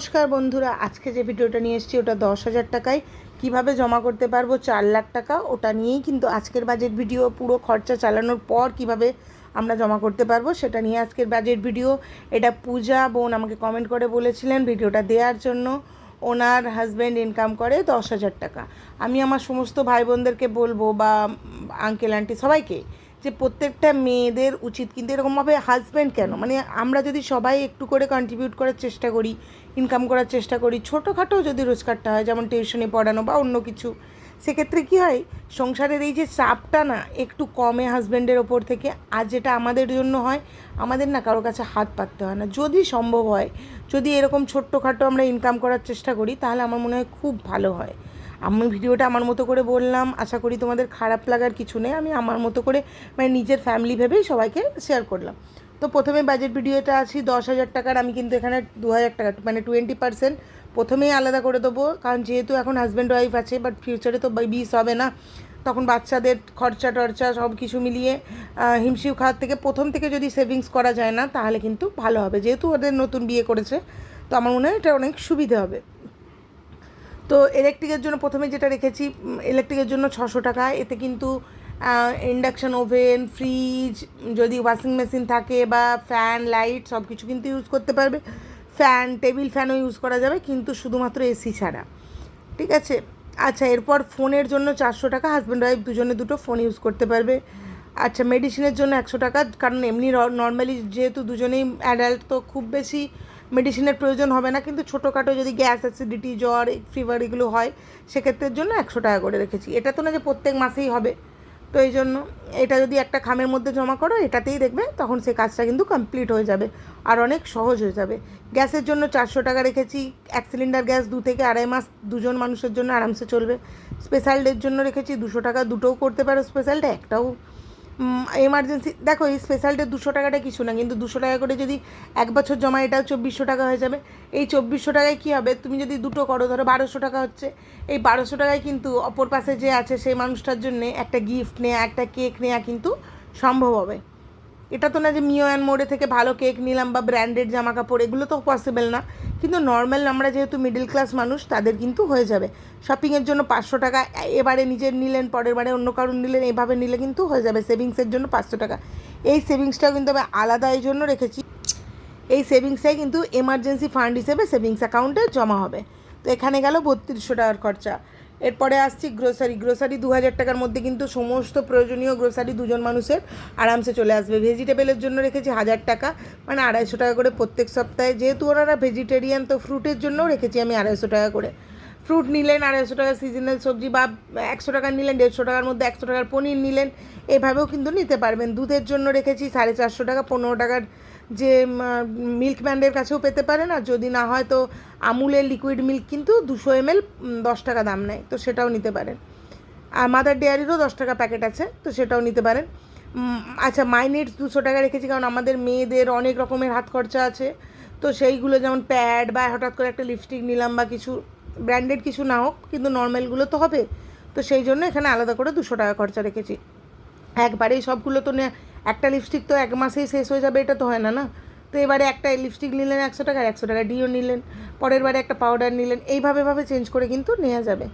নমস্কার বন্ধুরা, আজকে যে ভিডিওটা নিয়ে এসেছি ওটা দশ হাজার টাকায়। কীভাবে জমা করতে পারব চার লাখ টাকা, ওটা নিয়েই কিন্তু আজকের বাজেট ভিডিও পুরো খরচা চালানোর পর কীভাবে আমরা জমা করতে পারব সেটা নিয়ে আজকের বাজেট ভিডিও এটা পূজা বোন আমাকে কমেন্ট করে বলেছিলেন ভিডিওটা দেওয়ার জন্য। ওনার হাজব্যান্ড ইনকাম করে দশ হাজার টাকা। আমি আমার সমস্ত ভাই বোনদেরকে বলব বা আঙ্কেল আন্টি সবাইকে যে প্রত্যেকটা মেয়েদের উচিত, কিন্তু এরকমভাবে হাজব্যান্ড কেন? মানে আমরা যদি সবাই একটু করে কন্ট্রিবিউট করার চেষ্টা করি ইনকাম করার চেষ্টা করি, ছোটোখাটো যদি রোজগারটা হয়, যেমন টিউশনে পড়ানো বা অন্য কিছু, সেক্ষেত্রে কী হয়? সংসারের এই যে চাপটা না, একটু কমে হাজব্যান্ডের ওপর থেকে, আর যেটা আমাদের জন্য হয়, আমাদের না কারোর কাছে হাত পাততে হয় না। যদি সম্ভব হয়, যদি এরকম ছোট্টখাটো আমরা ইনকাম করার চেষ্টা করি, তাহলে আমার মনে হয় খুব ভালো হয়। আমি ভিডিওটা আমার মতো করে বললাম, আশা করি তোমাদের খারাপ লাগার কিছু নেই। আমি আমার মতো করে মানে নিজের ফ্যামিলি ভেবেই সবাইকে শেয়ার করলাম। তো প্রথমে বাজেট ভিডিওটা আছি, দশ হাজার টাকার, আমি কিন্তু এখানে দু হাজার টাকা মানে টোয়েন্টি পার্সেন্ট প্রথমেই আলাদা করে দেবো। কারণ যেহেতু এখন হাজব্যান্ড ওয়াইফ আছে বাট ফিউচারে তো বিস হবে না। তখন বাচ্চাদের খরচা টরচা সব কিছু মিলিয়ে হিমশিম খাওয়ার থেকে প্রথম থেকে যদি সেভিংস করা যায় না, তাহলে কিন্তু ভালো হবে। যেহেতু ওদের নতুন বিয়ে করেছে, তো আমার মনে হয় এটা অনেক সুবিধে হবে। তো ইলেকট্রিকের জন্য প্রথমে যেটা রেখেছি ইলেকট্রিকের জন্য ছশো টাকা। এতে কিন্তু ইন্ডাকশান ওভেন ফ্রিজ যদি ওয়াশিং মেশিন থাকে বা ফ্যান লাইট সব কিছু কিন্তু ইউজ করতে পারবে। ফ্যান টেবিল ফ্যানও ইউজ করা যাবে, কিন্তু শুধুমাত্র এসি ছাড়া। ঠিক আছে? আচ্ছা এরপর ফোনের জন্য চারশো টাকা হাজব্যান্ড ওয়াইফ দুজনে দুটো ফোন ইউজ করতে পারবে। আচ্ছা মেডিসিনের জন্য একশো টাকা, কারণ এমনি নর্মালি যেহেতু দুজনেই অ্যাডাল্ট তো খুব বেশি মেডিসিনের প্রয়োজন হবে না। কিন্তু ছোটোখাটো যদি গ্যাস অ্যাসিডিটি জ্বর ফিভার এগুলো হয়, সেক্ষেত্রের জন্য একশো টাকা করে রেখেছি। এটা তো না যে প্রত্যেক মাসেই হবে। তো এই জন্য এটা যদি একটা খামের মধ্যে জমা করো, এটাতেই দেখবে তখন সেই কাজটা কিন্তু কমপ্লিট হয়ে যাবে আর অনেক সহজ হয়ে যাবে। গ্যাসের জন্য চারশো টাকা রেখেছি। এক সিলিন্ডার গ্যাস দু থেকে আড়াই মাস দুজন মানুষের জন্য আরামসে চলবে। স্পেশাল ডের জন্য রেখেছি। দুশো টাকা দুটোও করতে পারো স্পেশাল ডে একটাও এমার্জেন্সি দেখো, এই স্পেশালটা দুশো টাকাটা কিছু না, কিন্তু দুশো টাকা করে যদি এক বছর জমা এটাও চব্বিশশো টাকা হয়ে যাবে। এই চব্বিশশো টাকায় কী হবে? তুমি যদি দুটো করো, ধরো বারোশো টাকা হচ্ছে। এই বারোশো টাকায় কিন্তু অপর পাশে যে আছে সেই মানুষটার জন্যে একটা গিফট নেওয়া একটা কেক নেওয়া কিন্তু সম্ভব হবে। এটা তো না যে মিও অ্যান্ড মোড়ে থেকে ভালো কেক নিলাম বা ব্র্যান্ডেড জামা কাপড় এগুলো তো পসিবল না। কিন্তু নর্মাল আমরা যেহেতু মিডল ক্লাস মানুষ, তাদের কিন্তু হয়ে যাবে। শপিংয়ের জন্য পাঁচশো টাকা, এবারে নিজের নিলেন, পরের বারে অন্য কারণ নিলেন, এভাবে নিলে কিন্তু হয়ে যাবে। সেভিংসের জন্য পাঁচশো টাকা। এই সেভিংসটাও কিন্তু আমি আলাদা এই জন্য রেখেছি। এই সেভিংসটাই কিন্তু এমার্জেন্সি ফান্ড হিসেবে সেভিংস অ্যাকাউন্টে জমা হবে। তো এখানে গেল বত্রিশশো টাকার খরচা। এরপরে আসছি গ্রোসারি গ্রোসারি দু হাজার টাকার মধ্যে কিন্তু সমস্ত প্রয়োজনীয় গ্রোসারি দুজন মানুষের আরামসে চলে আসবে। ভেজিটেবলের জন্য রেখেছি হাজার টাকা মানে আড়াইশো টাকা করে প্রত্যেক সপ্তাহে। যেহেতু ওনারা ভেজিটেরিয়ান তো ফ্রুটের জন্যও রেখেছি আমি আড়াইশো টাকা করে। ফ্রুট নিলেন আড়াইশো টাকা সিজনাল সবজি বা একশো টাকার নিলেন, দেড়শো টাকার মধ্যে একশো টাকার পনির নিলেন, এভাবেও কিন্তু নিতে পারবেন। দুধের জন্য রেখেছি সাড়ে চারশো টাকা, পনেরো টাকার যে মিল্ক ব্যান্ডের কাছেও পেতে পারেন। আর যদি না হয় তো আমুলের লিকুইড মিল্ক কিন্তু দুশো এমএল দশ টাকা দাম নেয়, তো সেটাও নিতে পারেন। আর মাদার ডেয়ারিরও দশ টাকা প্যাকেট আছে, তো সেটাও নিতে পারেন। আচ্ছা মাইনেটস দুশো টাকা রেখেছি, কারণ আমাদের মেয়েদের অনেক রকমের হাত খরচা আছে। তো সেইগুলো যেমন প্যাড বা হঠাৎ করে একটা লিপস্টিক নিলাম বা কিছু ব্র্যান্ডেড কিছু না হোক, কিন্তু নর্মালগুলো তো হবে। তো সেই জন্য এখানে আলাদা করে দুশো টাকা খরচা রেখেছি। একবারেই সবগুলো তো একটা লিপস্টিক তো এক মাসেই শেষ হয়ে যাবে, এটা তো হয় না না? তো এবারে একটা লিপস্টিক নিলেন একশো টাকা একশো টাকা ডিও নিলেন। পরের বারে একটা পাউডার নিলেন। এইভাবেভাবে চেঞ্জ করে কিন্তু নেওয়া যাবে।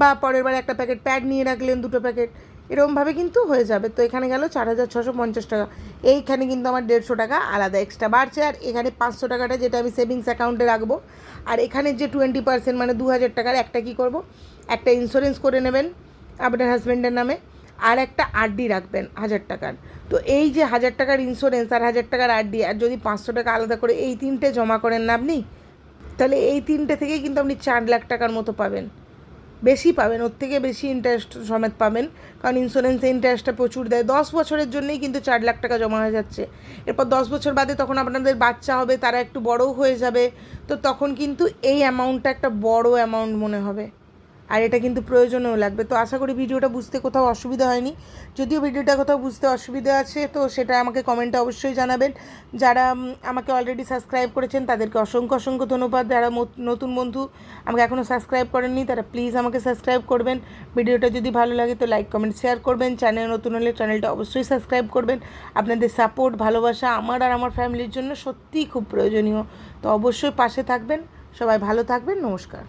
বা পরের বারে একটা প্যাকেট প্যাড নিয়ে রাখলেন, দুটো প্যাকেট এরকমভাবে কিন্তু হয়ে যাবে। তো এখানে গেল চার হাজার ছশো পঞ্চাশ টাকা। এইখানে কিন্তু আমার দেড়শো টাকা আলাদা এক্সট্রা বাড়ছে। আর এখানে পাঁচশো টাকাটা যেটা আমি সেভিংস অ্যাকাউন্টে রাখব। আর এখানে যে টোয়েন্টি পার্সেন্ট মানে দু হাজার টাকার একটা কী করব? একটা ইন্স্যুরেন্স করে নেবেন আপনার হাজব্যান্ডের নামে। আর একটা আরডি রাখবেন, হাজার টাকার। তো এই যে হাজার টাকার ইন্স্যুরেন্স আর হাজার টাকার আরডি আর যদি পাঁচশো টাকা আলাদা করে এই তিনটে জমা করেন না আপনি, তাহলে এই তিনটে থেকেই কিন্তু আপনি চার লাখ টাকার মতো পাবেন। বেশি পাবেন, ওর থেকে বেশি ইন্টারেস্ট সমেত পাবেন। কারণ ইন্স্যুরেন্সে ইন্টারেস্টটা প্রচুর দেয়। দশ বছরের জন্যই কিন্তু চার লাখ টাকা জমা হয়ে যাচ্ছে। এরপর দশ বছর বাদে তখন আপনাদের বাচ্চা হবে, তারা একটু বড়ও হয়ে যাবে। তো তখন কিন্তু এই অ্যামাউন্টটা একটা বড় অ্যামাউন্ট মনে হবে। আর এটা কিন্তু প্রয়োজনেও লাগবে। তো আশা করি ভিডিওটা বুঝতে কোথাও অসুবিধা হয়নি। যদিও ভিডিওটা কোথাও বুঝতে অসুবিধা আছে, তো সেটা আমাকে কমেন্টে অবশ্যই জানাবেন। যারা আমাকে অলরেডি সাবস্ক্রাইব করেছেন, তাদেরকে অসংখ্য অসংখ্য ধন্যবাদ। যারা নতুন বন্ধু, আমাকে এখনও সাবস্ক্রাইব করেননি, তারা প্লিজ আমাকে সাবস্ক্রাইব করবেন। ভিডিওটা যদি ভালো লাগে তো লাইক কমেন্ট শেয়ার করবেন। চ্যানেল নতুন হলে চ্যানেলটা অবশ্যই সাবস্ক্রাইব করবেন। আপনাদের সাপোর্ট ভালোবাসা আমার আর আমার ফ্যামিলির জন্য সত্যিই খুব প্রয়োজনীয়। তো অবশ্যই পাশে থাকবেন। সবাই ভালো থাকবেন। নমস্কার।